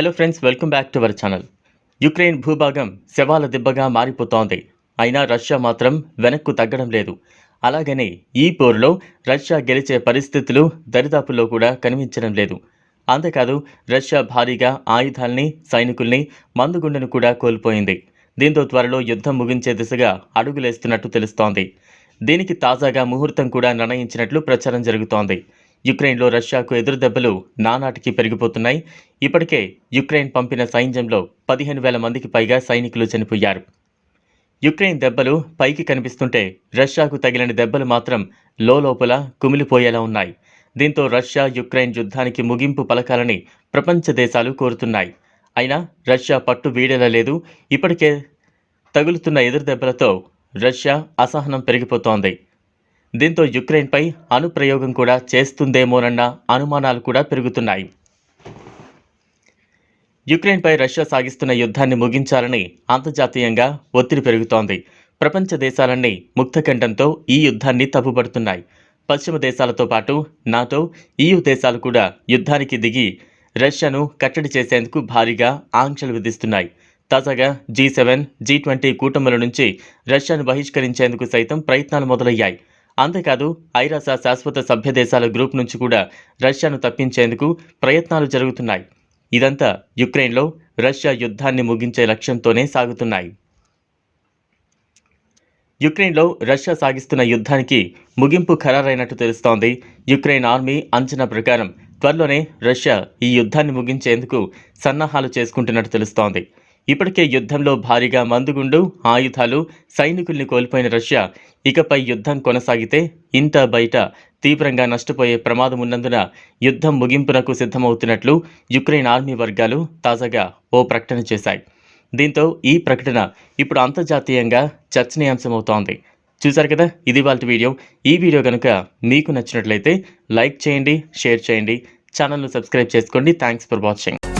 Hello friends welcome back to our channel Ukraine భూభాగం శవాల దిబ్బగా మారిపోతోంది. అయినా రష్యా మాత్రం వెనక్కు తగ్గడం లేదు. అలాగనే ఈ పోరులో రష్యా గెలిచే పరిస్థితులు దరిదాపుల్లో కూడా కనిపించడం లేదు. అంతేకాదు రష్యా భారీగా ఆయుధాల్ని సైనికుల్ని మందుగుండను కూడా కోల్పోయింది. దీంతో త్వరలో యుద్ధం ముగించే దిశగా అడుగులేస్తున్నట్టు తెలుస్తోంది. దీనికి తాజాగా ముహూర్తం కూడా నిర్ణయించినట్లు ప్రచారం జరుగుతోంది. యుక్రెయిన్లో రష్యాకు ఎదురుదెబ్బలు నానాటికి పెరిగిపోతున్నాయి. ఇప్పటికే యుక్రెయిన్ పంపిన సైన్యంలో పదిహేను వేల మందికి పైగా సైనికులు చనిపోయారు. యుక్రెయిన్ దెబ్బలు పైకి కనిపిస్తుంటే రష్యాకు తగిలిన దెబ్బలు మాత్రం లోపల కుమిలిపోయేలా ఉన్నాయి. దీంతో రష్యా యుక్రెయిన్ యుద్ధానికి ముగింపు పలకాలని ప్రపంచ దేశాలు కోరుతున్నాయి. అయినా రష్యా పట్టు వీడేలా లేదు. ఇప్పటికే తగులుతున్న ఎదురుదెబ్బలతో రష్యా అసహనం పెరిగిపోతోంది. దీంతో యుక్రెయిన్పై అనుప్రయోగం కూడా చేస్తుందేమోనన్న అనుమానాలు కూడా పెరుగుతున్నాయి. యుక్రెయిన్పై రష్యా సాగిస్తున్న యుద్ధాన్ని ముగించాలని అంతర్జాతీయంగా ఒత్తిడి పెరుగుతోంది. ప్రపంచ దేశాలన్నీ ముక్తఖండంతో ఈ యుద్ధాన్ని తప్పుపడుతున్నాయి. పశ్చిమ దేశాలతో పాటు నాటో ఈయు దేశాలు కూడా యుద్ధానికి దిగి రష్యాను కట్టడి చేసేందుకు భారీగా ఆంక్షలు విధిస్తున్నాయి. తాజాగా జీ సెవెన్ జీ ట్వంటీ కూటముల నుంచి రష్యాను బహిష్కరించేందుకు సైతం ప్రయత్నాలు మొదలయ్యాయి. అంతేకాదు ఐరాస శాశ్వత సభ్య దేశాల గ్రూప్ నుంచి కూడా రష్యాను తప్పించేందుకు ప్రయత్నాలు జరుగుతున్నాయి. ఇదంతా యుక్రెయిన్లో రష్యా యుద్ధాన్ని ముగించే లక్ష్యంతోనే సాగుతున్నాయి. యుక్రెయిన్లో రష్యా సాగిస్తున్న యుద్ధానికి ముగింపు ఖరారైనట్టు తెలుస్తోంది. యుక్రెయిన్ ఆర్మీ అంచనా ప్రకారం త్వరలోనే రష్యా ఈ యుద్ధాన్ని ముగించేందుకు సన్నాహాలు చేసుకుంటున్నట్టు తెలుస్తోంది. ఇప్పటికే యుద్ధంలో భారీగా మందుగుండు ఆయుధాలు సైనికుల్ని కోల్పోయిన రష్యా ఇకపై యుద్ధం కొనసాగితే ఇంట బయట తీవ్రంగా నష్టపోయే ప్రమాదం ఉన్నందున యుద్ధం ముగింపునకు సిద్ధమవుతున్నట్లు యుక్రెయిన్ ఆర్మీ వర్గాలు తాజాగా ఓ ప్రకటన చేశాయి. దీంతో ఈ ప్రకటన ఇప్పుడు అంతర్జాతీయంగా చర్చనీయాంశమవుతోంది. చూశారు కదా? ఇది వాళ్ళ వీడియో. ఈ వీడియో కనుక మీకు నచ్చినట్లయితే లైక్ చేయండి షేర్ చేయండి ఛానల్ను సబ్స్క్రైబ్ చేసుకోండి. Thanks for watching.